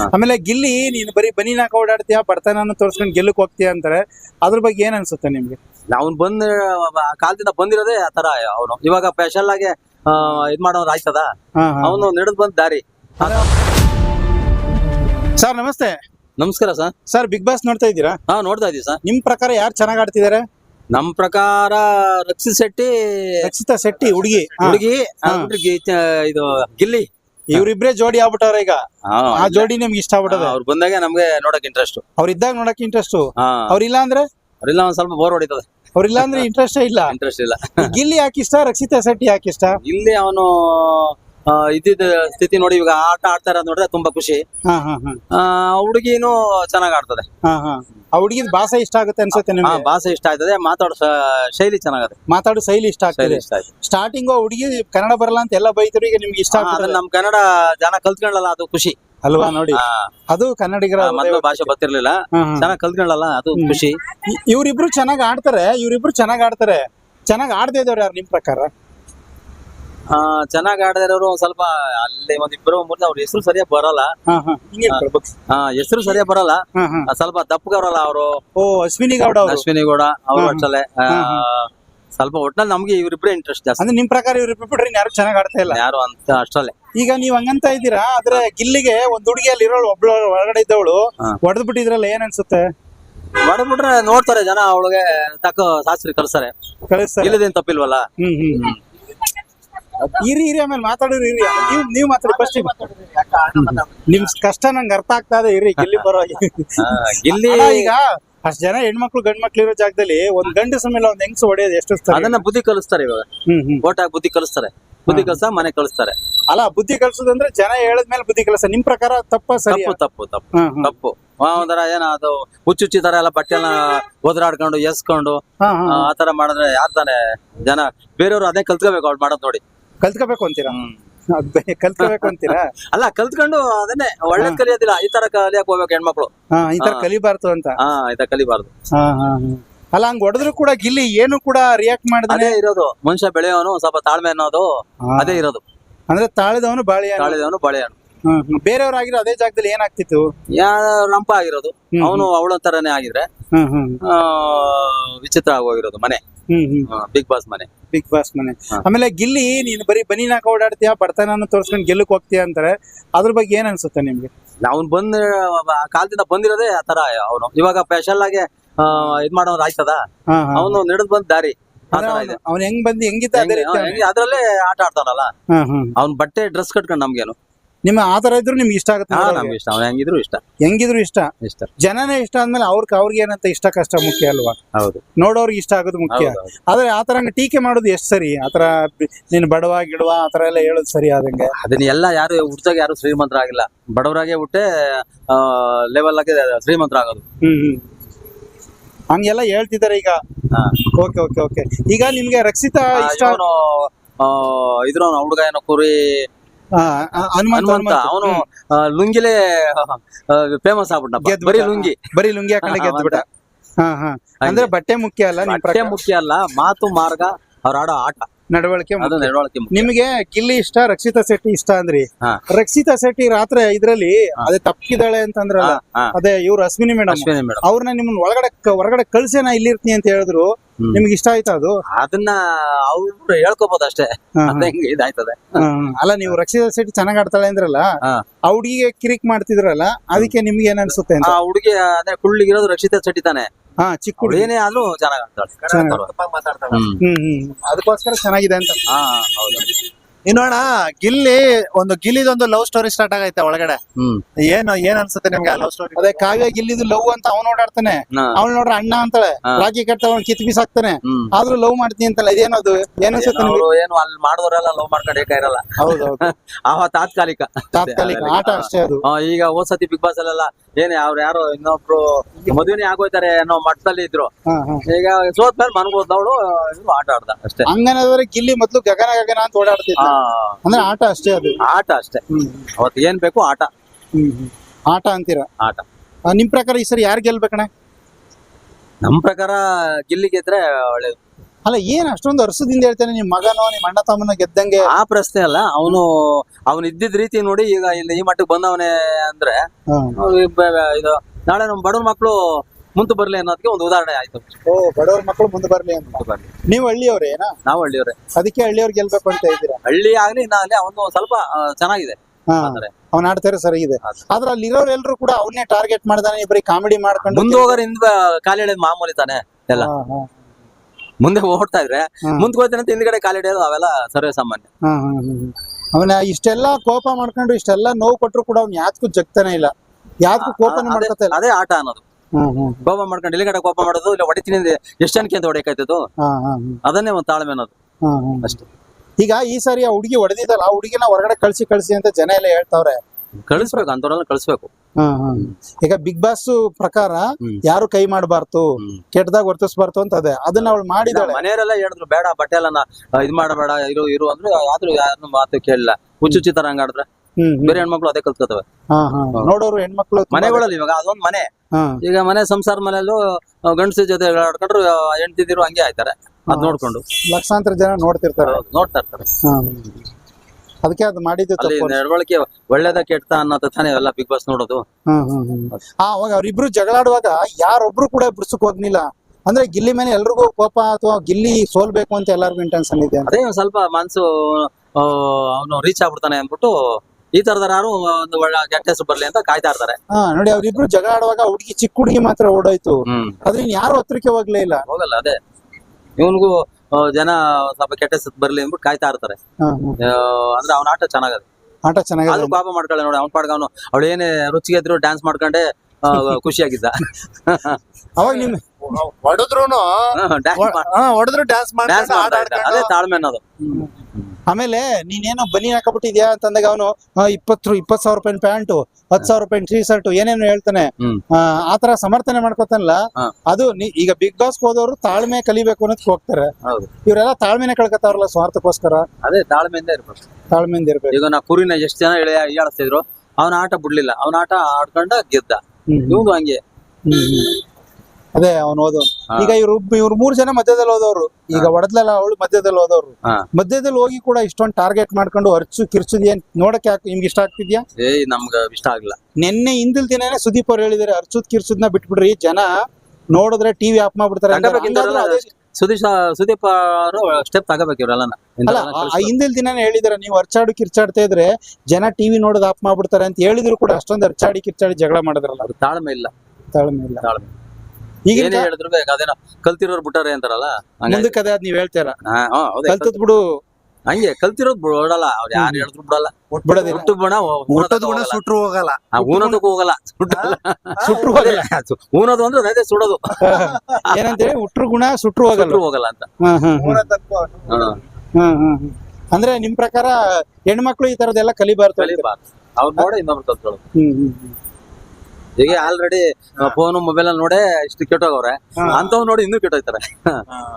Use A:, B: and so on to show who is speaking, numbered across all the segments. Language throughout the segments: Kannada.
A: ಆಮೇಲೆ ಗಿಲ್ಲಿ ನೀನು ಬರೀ ಬನಿ ನಾಕ ಓಡಾಡ್ತೀಯ ಬಡತನ ತೋರಿಸ್ಕೊಂಡು ಗೆಲ್ಲಕ್ ಹೋಗ್ತೀಯ ಅಂತಾರೆ ಅದ್ರ ಬಗ್ಗೆ ಏನ್ ಅನ್ಸುತ್ತೆ ನಿಮ್ಗೆ?
B: ಅವ್ನ್ ಬಂದ್ ಆ ಕಾಲದಿಂದ ಬಂದಿರೋದೇ ಆ ತರ ಅವನು. ಇವಾಗ ಸ್ಪೆಷಲ್ ಆಗಿ ಆ, ಇದ್ ಮಾಡೋ ಆಯ್ತದ. ಅವನು ನಡೆದ್ ಬಂದ್ ದಾರಿ.
A: ಸರ್ ನಮಸ್ತೆ.
B: ನಮಸ್ಕಾರ ಸರ್.
A: ಸರ್ ಬಿಗ್ ಬಾಸ್ ನೋಡ್ತಾ ಇದ್ದೀರಾ?
B: ಹಾ ನೋಡ್ತಾ ಇದೀವಿ ಸರ್.
A: ನಿಮ್ ಪ್ರಕಾರ ಯಾರು ಚೆನ್ನಾಗ್ ಆಡ್ತಿದಾರೆ?
B: ನಮ್ ಪ್ರಕಾರ ರಕ್ಷಿತ್ ಶೆಟ್ಟಿ
A: ರಕ್ಷಿತಾ ಶೆಟ್ಟಿ ಹುಡುಗಿ.
B: ಹುಡುಗಿ. ಇದು ಗಿಲ್ಲಿ.
A: ಇವ್ರಿಬ್ರೇ ಜೋಡಿ ಆಗ್ಬಿಟ್ಟವ್ರ ಈಗ. ಆ ಜೋಡಿ ನಿಮ್ಗೆ ಇಷ್ಟ ಆಗ್ಬಿಟ್ಟದ.
B: ಅವ್ರು ಬಂದಾಗ ನಮ್ಗೆ ನೋಡಕ್ ಇಂಟ್ರೆಸ್ಟ್
A: ಅವ್ರ ಇದ್ದಾಗ ನೋಡಕ್ ಇಂಟ್ರೆಸ್ಟ್ ಅವ್ರಿಲ್ಲ ಅಂದ್ರೆ?
B: ಅವ್ರಿಲ್ಲ ಒಂದ್ ಸ್ವಲ್ಪ ಬೋರ್ ಹೊಡಿತದೆ.
A: ಅವ್ರಿಲ್ಲ ಅಂದ್ರೆ ಇಂಟ್ರೆಸ್ಟ್ ಇಲ್ಲ.
B: ಇಂಟ್ರೆಸ್ಟ್ ಇಲ್ಲ.
A: ಗಿಲ್ಲಿ ಯಾಕೆ ಇಷ್ಟ? ರಕ್ಷಿತಾ ಶೆಟ್ಟಿ ಯಾಕೆ ಇಷ್ಟ?
B: ಇಲ್ಲಿ ಅವನು ಇದ್ದಿದ್ದ ಸ್ಥಿತಿ ನೋಡಿ ಇವಾಗ ಆಟ ಆಡ್ತಾ ಇರೋದ್ ನೋಡಿದ್ರೆ ತುಂಬಾ ಖುಷಿ.
A: ಹಾ ಹಾ ಹಾ.
B: ಆ ಹುಡುಗಿನೂ ಚೆನ್ನಾಗ್ ಆಡ್ತದೆ.
A: ಹಾ ಹಾ. ಆ ಹುಡುಗಿದ್ ಭಾಷೆ ಇಷ್ಟ ಆಗುತ್ತೆ ಅನ್ಸುತ್ತೆ ನಿಮ್ಗೆ?
B: ಭಾಷೆ ಇಷ್ಟ ಆಯ್ತದೆ ಮಾತಾಡೋ ಶ- ಶೈಲಿ ಚೆನ್ನಾಗದೆ.
A: ಮಾತಾಡೋ ಶೈಲಿ ಇಷ್ಟ
B: ಶೈಲಿ
A: ಆಗ್ತದೆ
B: ಇಷ್ಟ ಆಯ್ತು.
A: ಸ್ಟಾರ್ಟಿಂಗ್ ಹುಡುಗಿ ಕನ್ನಡ ಬರಲ್ಲ ಅಂತ ಎಲ್ಲ ಬೈತರು ಈಗ ನಿಮ್ಗೆ ಇಷ್ಟ
B: ಆದ್ರೆ
A: ಆಗ್ತದೆ.
B: ನಮ್ ಕನ್ನಡ ಜನ ಕಲ್ತ್ಕೊಳ್ಳಲ್ಲ ಅದು ಖುಷಿ.
A: ಅಲ್ವಾ ನೋಡಿ? ಅದು ಕನ್ನಡಿಗರ
B: ಆ, ಮೊದ್ಲು ಭಾಷೆ ಗೊತ್ತಿರ್ಲಿಲ್ಲ
A: ಹಾ, ಹಾ.
B: ಚೆನ್ನಾಗ್ ಕಲ್ತ್ಕೊಳ್ಳಲ್ಲ ಅದು ಖುಷಿ.
A: ಇ- ಇವ್ರಿಬ್ರು ಚೆನ್ನಾಗ್ ಆಡ್ತಾರೆ ಇವ್ರಿಬ್ರು ಚೆನ್ನಾಗ್ ಆಡ್ತಾರೆ. ಚೆನ್ನಾಗ್ ಆಡ್ದೇ ಇದ್ದವ್ರು ಯಾರು ನಿಮ್ ಪ್ರಕಾರ?
B: ಚೆನ್ನಾಗ್ ಆಡದಿರೋರು ಒಂದ್ ಸ್ವಲ್ಪ ಅಲ್ಲಿ ಒಂದ್ ಇಬ್ಬರು ಮೂರ್ನ ಅವ್ರ ಹೆಸರು ಸರಿಯಾಗಿ ಬರಲ್ಲ. ಹೆಸರು ಸರಿಯಾಗಿ ಬರಲ್ಲ. ಸ್ವಲ್ಪ ದಪ್ಪಗವ್ರಲ್ಲ ಅವರು.
A: ಓ ಅಶ್ವಿನಿ ಗೌಡ ಅವರು.
B: ಅಶ್ವಿನಿ ಗೌಡ ಅವ್ರು
A: ಅಷ್ಟೇ.
B: ಅಷ್ಟಲ್ಲೇ. ಸ್ವಲ್ಪ ಒಟ್ನಲ್ಲಿ ನಮ್ಗೆ ಇವ್ರಿಬ್ರೆ ಇಂಟ್ರೆಸ್ಟ್ ಜಾಸ್ತಿ.
A: ಅಂದ್ರೆ ನಿಮ್ ಪ್ರಕಾರ ಇವ್ರಿಬ್ರು ಬಿಟ್ರೆ ಯಾರು ಚೆನ್ನಾಗಿ ಆಡ್ತಾ ಇಲ್ಲ?
B: ಯಾರು ಅಂತ ಅಷ್ಟಲ್ಲೇ.
A: ಈಗ ನೀವ್ ಹಂಗಂತ ಇದ್ದೀರಾ? ಆದ್ರೆ ಗಿಲ್ಲಿಗೆ ಒಂದ್ ಹುಡುಗಿಯಲ್ಲಿ ಇರೋಳು ಒಬ್ಳು ಒಳಗಡೆ ಇದ್ದವಳು. ಹೊಡೆದ್ ಬಿಟ್ಟಿದ್ರಲ್ಲ ಏನ್ ಅನ್ಸುತ್ತೆ?
B: ಮಾಡ್ಬಿಟ್ರೆ ನೋಡ್ತಾರೆ ಜನ ಅವಳಿಗೆ ತಕ್ಕ ಶಾಸ್ತ್ರಿ ಕಲ್ಸ್ತಾರೆ
A: ಕಳಿಸ್ತಾರೆ.
B: ಇಲ್ಲದೇನ್ ತಪ್ಪಿಲ್ವಲ್ಲ?
A: ಹ್ಮ್ ಹ್ಮ್ ಹ್ಮ್. ಇರಿ ಇರಿ ಆಮೇಲೆ ಮಾತಾಡೋರು ಇರಿ. ನೀವು ನೀವು ಮಾತಾಡಿ ಫಸ್ಟ್ ನಿಮ್ ಕಷ್ಟ ನಂಗೆ ಅರ್ಥ ಆಗ್ತಾ ಇದೆ ಇರಿ. ಗಿಲ್ಲಿ ಬರೋ
B: ಆ, ಗಿಲ್ಲಿ
A: ಈಗ ಅಷ್ಟ್ ಜನ ಹೆಣ್ಮಕ್ಳು ಗಂಡ್ ಮಕ್ಳು ಇರೋ ಜಾಗದಲ್ಲಿ ಒಂದ್ ಗಂಡಸ ಮೇಲೆ ಒಂದ್ ಹೆಂಗ್ಸ್ ಹೊಡೆಯೋದು ಎಷ್ಟು?
B: ಅದನ್ನ ಬುದ್ಧಿ ಕಲಿಸ್ತಾರೆ ಇವಾಗ.
A: ಹ್ಮ್
B: ಓಟಾಗಿ ಬುದ್ಧಿ ಕಲಿಸ್ತಾರೆ. ಬುದ್ಧಿ ಕಲ್ಸ ಮನೆ ಕಲಿಸ್ತಾರೆ.
A: ಅಲ್ಲ ಬುದ್ಧಿ ಕಲ್ಸೋದಂದ್ರೆ ಜನ ಹೇಳದ್ಮೇಲೆ ಬುದ್ಧಿ ಕಲಿಸ ನಿಮ್ ಪ್ರಕಾರ ತಪ್ಪ
B: ತಪ್ಪು ತಪ್ಪು ತಪ್ಪು. ತಪ್ಪು. ಒಂಥರ ಏನ ಅದು ಹುಚ್ಚುಚ್ಚಿ ತರ ಎಲ್ಲ ಬಟ್ಟೆ ಎಲ್ಲ ಒದರಾಡ್ಕೊಂಡು ಎಸ್ಕೊಂಡು ಆ, ಆ ತರ ಮಾಡಿದ್ರೆ ಯಾರ್ ತಾನೆ ಜನ? ಬೇರೆಯವ್ರು ಅದೇ ಕಲ್ತ್ಕೋಬೇಕು ಅವ್ರು ಮಾಡೋದ್ ನೋಡಿ.
A: ಕಲ್ತ್ಕೋಬೇಕು ಅಂತೀರಾ? ಕಲ್ತ್ಕೋಬೇಕು ಅಂತೀರಾ?
B: ಅಲ್ಲ ಕಲ್ತ್ಕೊಂಡು ಅದನ್ನೇ ಒಳ್ಳೆ ಕಲಿಯೋದಿಲ್ಲ ಈ ತರ ಕಲಿಯಕ್ ಹೋಗ್ಬೇಕು ಹೆಣ್ಮಕ್ಳು.
A: ಈ ತರ. ಕಲಿಬಾರ್ದು ಅಂತ.
B: ಇದ ಕಲಿಬಾರ್ದು.
A: ಅಲ್ಲ ಹಂಗ್ ಹೊಡೆದ್ರು ಕೂಡ ಗಿಲ್ಲಿ ಏನು ಕೂಡ ರಿಯಾಕ್ಟ್ ಮಾಡಿದ್ರೆ
B: ಇರೋದು ಮನುಷ್ಯ ಬೆಳೆಯೋನು ಸ್ವಲ್ಪ ತಾಳ್ಮೆ ಅನ್ನೋದು ಅದೇ ಇರೋದು.
A: ಅಂದ್ರೆ ತಾಳಿದವನು ಬಾಳೆ
B: ತಾಳಿದವನು ಬಳೆಯವನು
A: ಬೇರೆಯವ್ರಾಗಿರೋ ಅದೇ ಜಾಗದಲ್ಲಿ ಏನಾಗ್ತಿತ್ತು?
B: ರಂಪ ಆಗಿರೋದು. ಅವನು ಅವಳ ತರನೇ ಆಗಿದ್ರೆ ವಿಚಿತ್ರ ಆಗೋಗಿರೋದು ಮನೆ.
A: ಹ್ಮ್ ಹ್ಮ್.
B: ಬಿಗ್ ಬಾಸ್ ಮನೆ.
A: ಬಿಗ್ ಬಾಸ್ ಮನೆ. ಆಮೇಲೆ ಗಿಲ್ಲಿ ನೀನು ಬರೀ ಬನಿ ನಾಕ ಓಡಾಡ್ತೀಯ ಬಡತನ ತೋರ್ಸ್ಕೊಂಡು ಗೆಲ್ಲಕ್ ಹೋಗ್ತೀಯ ಅಂತಾರೆ. ಅದ್ರ ಬಗ್ಗೆ ಏನ್ ಅನ್ಸುತ್ತೆ ನಿಮ್ಗೆ?
B: ಅವ್ನ್ ಬಂದ್ ಆ ಕಾಲದಿಂದ ಬಂದಿರೋದೇ ಆ ತರ ಅವನು. ಇವಾಗ ಸ್ಪೆಷಲ್ ಆಗಿ ಆ, ಇದ್ ಮಾಡೋರು ಆಯ್ತದ?
A: ಹಾ ಹಾ.
B: ಅವನು ನಡೆದ್ ಬಂದ್ ದಾರಿ. ಆ ತರ ಇದೆ.
A: ಅವ್ನ ಹೆಂಗ್ ಬಂದು ಹೆಂಗಿದ್ದ ಅದೇ ರೀತಿ ಅವ್ನು.
B: ಅದ್ರಲ್ಲೇ ಆಟ ಆಡ್ತಾನಲ್ಲ?
A: ಹಾ ಹಾ
B: ಅವ್ನ್ ಬಟ್ಟೆ ಡ್ರೆಸ್ ಕಟ್ಕೊಂಡ್ ನಮ್ಗೇನು.
A: ನಿಮ್ಮ ಆತರ ಇದ್ರು ನಿಮ್ಗೆ ಇಷ್ಟ ಆಗುತ್ತೆ
B: ಹಾ ನಮ್ಗೆ ಇಷ್ಟ. ಅವ್ನ್ ಹೆಂಗಿದ್ರು ಇಷ್ಟ.
A: ಹೆಂಗಿದ್ರು ಇಷ್ಟ.
B: ಇಷ್ಟ.
A: ಜನನೇ ಇಷ್ಟ ಆದ್ಮೇಲೆ ಅವ್ರಿಗೆ ಅವ್ರಿಗೆ ಏನಂತ ಇಷ್ಟ ಕಷ್ಟ ಮುಖ್ಯ ಅಲ್ವಾ?
B: ಹೌದು.
A: ನೋಡೋರ್ಗೆ ಇಷ್ಟ ಆಗೋದು ಮುಖ್ಯ.
B: ಹೌದು.
A: ಆದ್ರೆ ಆತರ ಹಂಗೆ ಟೀಕೆ ಮಾಡೋದು ಎಷ್ಟು ಸರಿ? ಆತರ ನೀನ್ ಬಡವ ಗಿಡವ ಆತರ ಎಲ್ಲ ಹೇಳೋದು ಸರಿ ಆದಂಗೆ?
B: ಅದನ್ನ ಎಲ್ಲ ಯಾರು ಹುಟ್ಟಾಗ ಯಾರು ಶ್ರೀಮಂತರ ಆಗಿಲ್ಲ. ಬಡವರಾಗೆ ಹುಟ್ಟೆ ಲೆವೆಲ್ ಆಗಿ ಶ್ರೀಮಂತರಾಗೋದು
A: ಹ್ಮ್ ಹ್ಮ್. ಹಂಗೆಲ್ಲ ಹೇಳ್ತಿದ್ದಾರೆ ಈಗ.
B: ಹಾ.
A: Okay okay okay. ಈಗ ನಿಮ್ಗೆ ರಕ್ಷಿತಾ ಇಷ್ಟ?
B: ಆ ಇದ್ರ ಹುಡುಗ ಏನೋ ಕುರಿ
A: ಆ, ಆ, ಹನುಮಂತ.
B: ಅವನು. ಲುಂಗಿಲೇ ಫೇಮಸ್
A: ಆಗ್ಬಿಟ್ಟ.
B: ಬರೀ ಲುಂಗಿ.
A: ಬರೀ ಲುಂಗಿ ಹಾಕೊಂಡು
B: ಗೆದ್ಬಿಟ್ಟ.
A: ಹ ಹಾ ಹಾ. ಅಂದ್ರೆ ಬಟ್ಟೆ ಮುಖ್ಯ ಅಲ್ಲ
B: ಬಟ್ಟೆ ಮುಖ್ಯ ಅಲ್ಲ ಮಾತು ಮಾರ್ಗ ಅವ್ರ ಆಡೋ ಆಟ.
A: ನಡವಳಿಕೆ
B: ಅದು. ನಡವಳಿಕೆ ಮುಖ್ಯ
A: ನಿಮ್ಗೆ ಗಿಲ್ಲಿ ಇಷ್ಟ ರಕ್ಷಿತಾ ಶೆಟ್ಟಿ ಇಷ್ಟ ಅಂದ್ರಿ
B: ಹಾ.
A: ರಕ್ಷಿತಾ ಶೆಟ್ಟಿ ರಾತ್ರಿ ಇದ್ರಲ್ಲಿ ಅದೇ ತಪ್ಪಿದಾಳೆ ಅಂತಂದ್ರ
B: ಹಾ, ಹಾ.
A: ಅದೇ ಇವ್ರು ಅಶ್ವಿನಿ ಮೇಡಮ್
B: ಅಶ್ವಿನಿ ಮೇಡಮ್
A: ಅವ್ರನ್ನ ನಿಮ್ಮನ್ನ ಒಳಗಡೆ ಕ- ಹೊರಗಡೆ ಕಳ್ಸಿ ನಾ ಇಲ್ಲಿರ್ತೀನಿ ಅಂತ ಹೇಳಿದ್ರು
B: ಹ್ಮ್.
A: ನಿಮ್ಗೆ ಇಷ್ಟ ಆಯ್ತಾ ಅದು
B: ಅದನ್ನ ಅವ್ರು ಹೇಳ್ಕೋಬಹುದು ಅಷ್ಟೇ
A: ಹಾ,
B: ಇದಾಯ್ತದೆ
A: ಹಾ. ಅಲ್ಲ ನೀವು ರಕ್ಷಿತಾ ಶೆಟ್ಟಿ ಚೆನ್ನಾಗ್ ಆಡ್ತಾಳೆ ಅಂದ್ರಲ್ಲ
B: ಹಾ.
A: ಆ ಹುಡುಗಿಗೆ ಕಿರಿಕ್ ಮಾಡ್ತಿದ್ರಲ್ಲ ಅದಕ್ಕೆ ನಿಮ್ಗೆ ಏನ್ ಅನ್ಸುತ್ತೆ ಅಂತ
B: ಆ ಹುಡುಗಿ ಅದೇ ಕುಳ್ಳಿಗಿರೋದು ರಕ್ಷಿತಾ ಶೆಟ್ಟಿ ತಾನೆ
A: ಹಾ ಚಿಕ್ಕ ಹುಡುಗಿ.
B: ಏನೇ ಆದ್ರೂ ಚೆನ್ನಾಗ್
A: ಚೆನ್ನಾಗ್
B: ಹ್ಮ್.
A: ಹ್ಮ್ ಹ್ಮ್. ಅದಕ್ಕೋಸ್ಕರ ಚೆನ್ನಾಗಿದೆ ಅಂತ.
B: ಹಾ ಹೌದು.
C: ಇನ್ನೋಣ ಗಿಲ್ಲಿ ಒಂದು ಗಿಲ್ಲಿದೊಂದು ಲವ್ ಸ್ಟೋರಿ ಸ್ಟಾರ್ಟ್ ಆಗೈತೆ ಒಳಗಡೆ.
B: ಹ್ಮ್.
C: ಏನು ಏನ್ ಅನ್ಸುತ್ತೆ ನಿಮ್ಗೆ ಲವ್ ಸ್ಟೋರಿ
A: ಅದೇ ಕಾವ್ಯ ಗಿಲ್ಲಿದು ಲವ್ ಅಂತ ಅವ್ನು ಓಡಾಡ್ತಾನೆ.
B: ಹಾ.
A: ಅವ್ಳು ನೋಡ್ರ ಅಣ್ಣ ಅಂತಾಳೆ.
B: ಹಾ.
A: ರಾಖಿ ಕಟ್ಟ ಅವ್ನು ಕಿತ್ ಬೀಸಾಕ್ತಾನೆ
B: ಹಾಕ್ತಾನೆ.
A: ಆದ್ರೂ ಲವ್ ಮಾಡ್ತೀನಿ ಅಂತಲ್ಲ ಇದೇನದು ಏನ್ ಅನ್ಸುತ್ತೆ ನಿಮ್ಗೆ?
B: ಅವ್ರು ಏನು ಅಲ್ಲಿ ಮಾಡಿದವರೆಲ್ಲ ಲವ್ ಮಾಡ್ಕೊಂಡು ಏಕ ಇರಲ್ಲ.
A: ಹೌದೌದು.
B: ಅವ ತಾತ್ಕಾಲಿಕ.
A: ತಾತ್ಕಾಲಿಕ. ಆಟ ಅಷ್ಟೇ ಅದು.
B: ಈಗ ಹೋದ್ ಸತಿ ಬಿಗ್ ಬಾಸ್ ಅಲ್ಲೆಲ್ಲ ಏನೇ ಅವ್ರ ಯಾರೋ ಇನ್ನೊಬ್ರು ಮದುವೆನೇ ಆಗೋಯ್ತಾರೆ ಅನ್ನೋ ಮಟ್ಟದಲ್ಲಿ ಇದ್ರು. ಈಗ ಸೋತ್ ಮೇಲೆ ಮನ್ಗೋದವಳು ಆಟ ಆಡ್ದ ಅಷ್ಟೇ.
A: ಹಂಗನಾದ್ರೆ ಗಿಲ್ಲಿ ಮೊದ್ಲು ಗಗನ ಗಗನ ಅಂತ ಓಡಾಡ್ತಿದ್ದ ಅಂದ್ರೆ ಆಟ ಅಷ್ಟೇ ಅದು.
B: ಆಟ ಅಷ್ಟೇ. ಅವತ್ತು ಏನ್ ಬೇಕು ಆಟ.
A: ಆಟ ಅಂತೀರಾ?
B: ಆಟ.
A: ನಿಮ್ ಪ್ರಕಾರ ಈ ಸರಿ ಯಾರು ಗೆಲ್ಬೇಕಣ್ಣ
B: ನಮ್ ಪ್ರಕಾರ ಗಿಲ್ಲಿ ಇದ್ರೆ ಒಳ್ಳೇದು.
A: ಅಲ್ಲ ಏನ್ ಅಷ್ಟೊಂದು ವರ್ಷದಿಂದ ಹೇಳ್ತೇನೆ ನಿಮ್ ಮಗನೋ ನಿಮ್ ಅಣ್ಣ ತಮ್ಮನ ಗೆದ್ದಂಗೆ?
B: ಆ ಪ್ರಶ್ನೆ ಅಲ್ಲ ಅವನು ಅವನು ಇದ್ದಿದ್ ರೀತಿ ನೋಡಿ ಈಗ ಇಲ್ಲಿ ಈ ಮಟ್ಟಕ್ಕೆ ಬಂದವನೇ ಅಂದ್ರೆ ಅವ್ನು ಇದು ನಾಳೆ ನಮ್ಮ ಬಡವ್ರ ಮಕ್ಕಳು ಮುಂದೆ ಬರ್ಲಿ ಅನ್ನೋದಕ್ಕೆ ಒಂದು ಉದಾಹರಣೆ ಆಯ್ತು.
A: ಓ ಬಡವ್ರ ಮಕ್ಕಳು ಮುಂದೆ ಬರ್ಲಿ ಅಂತ. ನೀವು ಹಳ್ಳಿಯವ್ರೇನಾ
B: ನಾವು ಹಳ್ಳಿಯವ್ರೆ.
A: ಅದಕ್ಕೆ ಹಳ್ಳಿಯವ್ರಿಗೆ ಗೆಲ್ಬೇಕು ಅಂತ ಇದ್ದೀರಾ?
B: ಹಳ್ಳಿ ಆಗ್ಲಿ ಇನ್ನಾಗ್ಲಿ ಅವನು ಸ್ವಲ್ಪ ಆ, ಚೆನ್ನಾಗಿದೆ.
A: ಹಾ.
B: ಅಂದ್ರೆ
A: ಅವ್ನ ಆಡ್ತಾರೆ ಸರಿ ಇದೆ. ಆದ್ರೆ ಅಲ್ಲಿರೋರು ಎಲ್ರು ಕೂಡ ಅವನ್ನೇ ಟಾರ್ಗೆಟ್ ಮಾಡ್ದಾನೆ ಬರೀ ಕಾಮಿಡಿ ಮಾಡ್ಕೊಂಡು
B: ಮುಂದೆ ಹೋಗೋರ್ ಹಿಂದ್ ಕಾಲಿ ಎಳೆಯೋದು ಮಾಮೂಲಿ ತಾನೆ ಎಲ್ಲ.
A: ಹಾ, ಹಾ,
B: ಮುಂದೆ ಓಡ್ತಾ ಇದ್ರೆ ಮುಂದ್ ಹೋಗ್ತಾನೆ ಅಂತ ಹಿಂದ್ಗಡೆ ಕಾಲು ಹಿಡಿಯೋದು ಅವೆಲ್ಲ ಸರ್ವೇ ಸಾಮಾನ್ಯ.
A: ಅವನ ಇಷ್ಟೆಲ್ಲ ಕೋಪ ಮಾಡ್ಕೊಂಡು ಇಷ್ಟೆಲ್ಲ ನೋವು ಕೊಟ್ಟರು ಕೂಡ ಅವ್ನ್ ಯಾತ್ಕು ಜಗ್ತಾನೆ ಇಲ್ಲ. ಯಾವ್ದಕ್ಕೂ
B: ಕೋಪ
A: ಮಾಡ್ಕೊತಾ ಇಲ್ಲ.
B: ಅದೇ ಆಟ ಅನ್ನೋದು. ಕೋಪ ಮಾಡ್ಕೊಂಡು ಇಲ್ಲಿಗಡೆ ಕೋಪ ಮಾಡೋದು ಇಲ್ಲ ಹೊಡಿತೀನಿ ಎಷ್ಟು ಜನಕ್ಕೆ ಅಂತ ಹೊಡೆಯಕಾಯ್ತದು? ಅದನ್ನೇ ಒಂದು ತಾಳ್ಮೆ ಅನ್ನೋದು. ಅಷ್ಟೇ.
A: ಈಗ ಈ ಸಾರಿ ಆ ಹುಡುಗಿ ಹೊಡೆದಿದ್ದಲ್ಲ ಆ ಹುಡುಗಿನ ಹೊರಗಡೆ ಕಳ್ಸಿ ಕಳ್ಸಿ ಅಂತ ಜನ ಎಲ್ಲ ಹೇಳ್ತಾವ್ರೆ.
B: ಕಳಿಸ್ಬೇಕು ಅಂತವ್ರೆಲ್ಲ ಕಳಿಸ್ಬೇಕು.
A: ಈಗ ಬಿಗ್ ಬಾಸ್ ಪ್ರಕಾರ ಯಾರು ಕೈ ಮಾಡಬಾರ್ದು. ಕೆಟ್ಟದಾಗ ವರ್ತಿಸ್ಬಾರ್ದು ಅಂತ ಅದೇ. ಅದನ್ನ ಅವಳು ಮಾಡಿದಾಳೆ.
B: ಮನೆಯವರೆಲ್ಲ ಹೇಳಿದ್ರು ಬೇಡ ಬಟ್ಟೆ ಎಲ್ಲ ಇದ್ ಮಾಡಬೇಡ ಇರು ಇರು ಅಂದ್ರೆ ಆದ್ರೂ ಯಾರು ಮಾತು ಕೇಳಿಲ್ಲ. ಹುಚ್ಚುಚ್ಚಿ ತರ ಹಂಗಾಡಿದ್ರೆ. ಬೇರೆ ಹೆಣ್ಮಕ್ಳು ಅದೇ ಕಲ್ತ್ಕೋತವೆ.
A: ನೋಡೋರು ಹೆಣ್ಮಕ್ಳು
B: ಮನೆಗಳಲ್ಲಿ ಇವಾಗ ಅದೊಂದ್ ಮನೆ. ಈಗ ಮನೆ ಸಂಸಾರ ಮನೆಯಲ್ಲೂ ಗಂಡಸ ಜೊತೆ ಆಡ್ಕೊಂಡ್ರು ಹೆಂಡತಿದಿರು ಹಂಗೆ ಆಯ್ತಾರೆ. ಅದ್ ನೋಡ್ಕೊಂಡು.
A: ಲಕ್ಷಾಂತರ ಜನ ನೋಡ್ತಿರ್ತಾರೆ.
B: ನೋಡ್ತಾ ಇರ್ತಾರೆ.
A: ಅದಕ್ಕೆ ಅದು ಮಾಡಿದ್ದು
B: ಅಲ್ಲಿ
A: ತಪ್ಪು
B: ನಡವಳಿಕೆ ಒಳ್ಳೇದ ಕೆಟ್ಟ ಅನ್ನೋದು ತಾನೇ ಎಲ್ಲ ಬಿಗ್ ಬಾಸ್ ನೋಡೋದು.
A: ಹ್ಮ್ ಹ್ಮ್ ಹ್ಮ್. ಆ ಅವಾಗ ಅವ್ರಿಬ್ರು ಜಗಳಾಡುವಾಗ ಯಾರೊಬ್ರು ಕೂಡ ಬಿಡ್ಸಕ್ ಹೋಗ್ಲಿಲ್ಲ. ಅಂದ್ರೆ ಗಿಲ್ಲಿ ಮೇಲೆ ಎಲ್ರಿಗೂ ಕೋಪ ಅಥವಾ ಗಿಲ್ಲಿ ಸೋಲ್ಬೇಕು ಅಂತ ಎಲ್ಲರಿಗೂ ಇಂಟೆನ್ಷನ್ ಇದೆ
B: ಅದೇ ಒಂದ್ ಸ್ವಲ್ಪ ಮನ್ಸು ಅವನು ರೀಚ್ ಆಗ್ಬಿಡ್ತಾನೆ ಅಂದ್ಬಿಟ್ಟು ಈ ತರದಾರ ಯಾರು ಒಂದು ಒಳ್ಳೆ ಕೆಟ್ಟ ಹೆಸರು ಬರ್ಲಿ ಅಂತ ಕಾಯ್ತಾ ಇರ್ತಾರೆ.
A: ಹಾ ನೋಡಿ ಅವ್ರಿಬ್ರು ಜಗಳ ಆಡುವಾಗ ಹುಡುಗಿ ಚಿಕ್ಕ ಹುಡುಗಿ ಮಾತ್ರ ಓಡೋಯ್ತು.
B: ಹ್ಮ್.
A: ಇನ್ ಯಾರು ಹತ್ರಕ್ಕೆ ಹೋಗ್ಲೇ ಇಲ್ಲ.
B: ಹೋಗಲ್ಲ ಅದೇ. ಇವನ್ಗೂ ಜನ ಸ್ವಲ್ಪ ಕೆಟ್ಟ ಹೆಸರು ಬರ್ಲಿ ಅಂದ್ಬಿಟ್ಟು ಕಾಯ್ತಾ ಇರ್ತಾರೆ. ಅಂದ್ರೆ ಅವನ ಆಟ ಚೆನ್ನಾಗದ.
A: ಆಟ
B: ಚೆನ್ನಾಗಿ ಪಾಪ ಮಾಡ್ಕೊಳ್ಳೆ ನೋಡಿ ಅವ್ನ ಪಾಡ್ಗ ಅವನು ಅವಳು ಏನೇ ರುಚಿಗೆ ಇದ್ರು ಡ್ಯಾನ್ಸ್ ಮಾಡ್ಕೊಂಡೆ ಖುಷಿಯಾಗಿದ್ದ.
A: ಅವಾಗ ನಿಮ್
C: ಹೊಡೆದ್ರು ಡ್ಯಾನ್ಸ್
B: ಅದೇ ತಾಳ್ಮೆ ಅನ್ನೋದು.
A: ಆಮೇಲೆ ನೀನೇನೋ ಬನಿ ಹಾಕಬಿಟ್ಟಿದ್ಯಾ ಅಂತಂದಾಗ ಅವನು ಇಪ್ಪತ್ತು ಇಪ್ಪತ್ ಸಾವಿರ ರೂಪಾಯಿ ಪ್ಯಾಂಟು ಹತ್ ಸಾವಿರ ರೂಪಾಯಿ ಟೀ ಶರ್ಟ್ ಏನೇನು ಹೇಳ್ತಾನೆ. ಆತರ ಸಮರ್ಥನೆ ಮಾಡ್ಕೊತಾನಲ್ಲ. ಅದು ಈಗ ಬಿಗ್ ಬಾಸ್ ಹೋದವರು ತಾಳ್ಮೆ ಕಲಿಬೇಕು ಅನ್ನೋದಕ್ಕೆ ಹೋಗ್ತಾರೆ. ಇವರೆಲ್ಲ ತಾಳ್ಮೆನೆ ಕಳ್ಕೊತಾರಲ್ಲ ಸ್ವಾರ್ಥಕ್ಕೋಸ್ಕರ?
B: ಅದೇ ತಾಳ್ಮೆಯಿಂದ ಇರ್ಬೇಕು.
A: ತಾಳ್ಮೆಯಿಂದ ಇರ್ಬೇಕು.
B: ಈಗ ನಾ ಕುರಿನ ಎಷ್ಟು ಜನ ಎಳೆಯ ಹೀಯಾಳಿಸ್ತಿದ್ರು ಅವನ ಆಟ ಬಿಡ್ಲಿಲ್ಲ. ಅವನ ಆಟ ಆಡ್ಕೊಂಡ ಗೆದ್ದ.
A: ಹ್ಮ್.
B: ಇವ್ನು ಹಂಗೆ.
A: ಅದೇ ಅವನು ಓದೋ ಈಗ ಇವ್ರು ಇವ್ರು ಮೂರ್ ಜನ ಮಧ್ಯದಲ್ಲಿ ಹೋದವ್ರು ಈಗ ಒಡದ್ಲಲ್ಲ ಅವಳು ಮಧ್ಯದಲ್ಲಿ ಹೋದವ್ರು ಮಧ್ಯದಲ್ಲಿ ಹೋಗಿ ಕೂಡ ಇಷ್ಟೊಂದು ಟಾರ್ಗೆಟ್ ಮಾಡ್ಕೊಂಡು ಹರ್ಚು ಕಿರ್ಚುದ್ ಏನ್ ನೋಡಕ್ಕೆ ಯಾಕೆ ನಿಮ್ಗೆ ಇಷ್ಟ ಆಗ್ತಿದ್ಯಾ?
B: ಏ ನಮ್ಗ ಇಷ್ಟ ಆಗ್ಲಿಲ್ಲ.
A: ನಿನ್ನೆ ಹಿಂದಿಲ್ ದಿನನೇ ಸುದೀಪ್ ಅವ್ರು ಹೇಳಿದಾರೆ ಹರ್ಚುದ್ ಕಿರ್ಚುದ್ನ ಬಿಟ್ಬಿಡ್ರಿ ಜನ ನೋಡಿದ್ರೆ ಟಿವಿ ಆಫ್ ಮಾಡ್ಬಿಡ್ತಾರೆ
B: ಸುದೀಶ್ ಸುದೀಪ್ ಅವರು ಸ್ಟೆಪ್ ತಗೋಬೇಕು
A: ಆ ಹಿಂದಿಲ್ ದಿನ ಹೇಳಿದಾರೆ ನೀವು ಅರ್ಚಾಡು ಕಿರ್ಚಾಡ್ತಾ ಇದ್ರೆ ಜನ ಟಿವಿ ನೋಡೋದು ಆಫ್ ಮಾಡ್ಬಿಡ್ತಾರೆ ಅಂತ ಹೇಳಿದ್ರು ಕೂಡ ಅಷ್ಟೊಂದು ಅರ್ಚಾಡಿ ಕಿರ್ಚಾಡಿ ಜಗಳ ಮಾಡಿದ್ರಲ್ಲ.
B: ಅದು ತಾಳ್ಮೆ ಇಲ್ಲ.
A: ತಾಳ್ಮೆ ಇಲ್ಲ.
B: ತಾಳ್ಮೆ. ಏನೇ ಹೇಳಿದ್ರು ಬೇಕು? ಅದೇನೋ ಕಲ್ತಿರೋರು ಬಿಟ್ಟಾರೆ ಅಂತಾರಲ್ಲ? ಹಂಗಾಗಿ.
A: ಮುಂದಕ್ಕೆ ಅದೇ ಅದ್ ನೀವ್ ಹೇಳ್ತೀರಾ?
B: ಹಾ, ಹಾ, ಹೌದೇ.
A: ಕಲ್ತದ್ ಬಿಡು.
B: ಹಂಗೆ ಕಲ್ತಿರೋದ್ ಬಿಡಲ್ಲ ಅವ್ರು ಯಾರು ಹೇಳಿದ್ರು ಬಿಡಲ್ಲ.
A: ಬಿಡೋದಿಲ್ಲ.
B: ಹುಟ್ಟು ಬಣ
C: ಊಟದ ಗುಣ ಸುಟ್ರು ಹೋಗಲ್ಲ.
B: ಊನದಕ್ಕೂ ಹೋಗಲ್ಲ. ಸುಟ್ಟಲ್ಲ
A: ಸುಟ್ರು ಹೋಗಲ್ಲ.
B: ಊನದು ಅಂದ್ರೆ ಅದೇ ಸುಡೋದು.
A: ಏನಂತೇಳಿ ಹುಟ್ರು ಗುಣ ಸುಟ್ರು ಹೋಗಲ್ಲ.
B: ಸುಟ್ರು ಹೋಗಲ್ಲ ಅಂತ.
A: ಹ್ಮ್ ಹ್ಮ್ ಹ್ಮ್.
B: ಹಾ.
A: ಹ್ಮ್ ಹ್ಮ್ ಹ್ಮ್. ಅಂದ್ರೆ ನಿಮ್ ಪ್ರಕಾರ ಹೆಣ್ಮಕ್ಳು ಈ ತರದೆಲ್ಲ ಕಲಿಬಾರ್ದು.
B: ಕಲಿಬಾರ್ದು. ಅವ್ರು ನೋಡಿ ಇನ್ನೊಬ್ರು ಕಲ್ತ್ಕೊಳ್ಳೋದು
A: ಹ್ಮ್ ಹ್ಮ್ ಹ್ಮ್.
B: ಈಗ ಆಲ್ರೆಡಿ ಫೋನ್ ಮೊಬೈಲ್ ಅಲ್ಲಿ ನೋಡೇ ಇಷ್ಟು ಕೆಟ್ಟೋಗವ್ರೆ. ಅಂತವ್ ನೋಡಿ ಇನ್ನೂ ಕೆಟ್ಟೋಯ್ತಾರೆ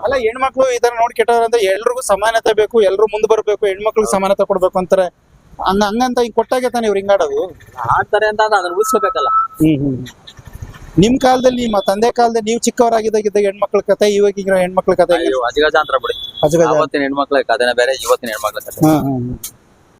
A: ಅಲ್ಲ ಹೆಣ್ಮಕ್ಳು ತರ ನೋಡಿ ಕೆಟ್ಟವ್ರ ಅಂದ್ರೆ ಎಲ್ರಿಗೂ ಸಮಾನತೆ ಬೇಕು ಎಲ್ರು ಮುಂದ್ ಬರ್ಬೇಕು ಹೆಣ್ಮಕ್ಳಿಗೆ ಸಮಾನತೆ ಕೊಡ್ಬೇಕು ಅಂತಾರೆ. ಹಂಗ ಹಂಗಂತ ಹಿಂಗ್ ಕೊಟ್ಟಾಗೆ ತಾನೆ ಇವ್ರು ಹಿಂಗಾಡೋದು?
B: ಆಡ್ತಾರೆ ಅಂತ ಅದನ್ನ ಉಳಿಸ್ಕೋಬೇಕಲ್ಲ.
A: ಹ್ಮ್ ಹ್ಮ್ ನಿಮ್ ಕಾಲದಲ್ಲಿ ನಿಮ್ಮ ತಂದೆ ಕಾಲದಲ್ಲಿ ನೀವು ಚಿಕ್ಕವರಾಗಿದ್ದಾಗಿದ್ದಾಗ ಹೆಣ್ಮಕ್ಳ ಕತೆ ಇವಾಗ ಹೆಣ್ಮಕ್ಳ ಕತೆ
B: ಅಜಗಜ ಅಂತ ಬಿಡಿ.
A: ಅಜಗಜ.
B: ಅವತ್ತಿನ ಹೆಣ್ಮಕ್ಳ ಕಥೆನ ಬೇರೆ ಇವತ್ತಿನ ಹೆಣ್ಮಕ್ಳ
A: ಹ್ಮ್.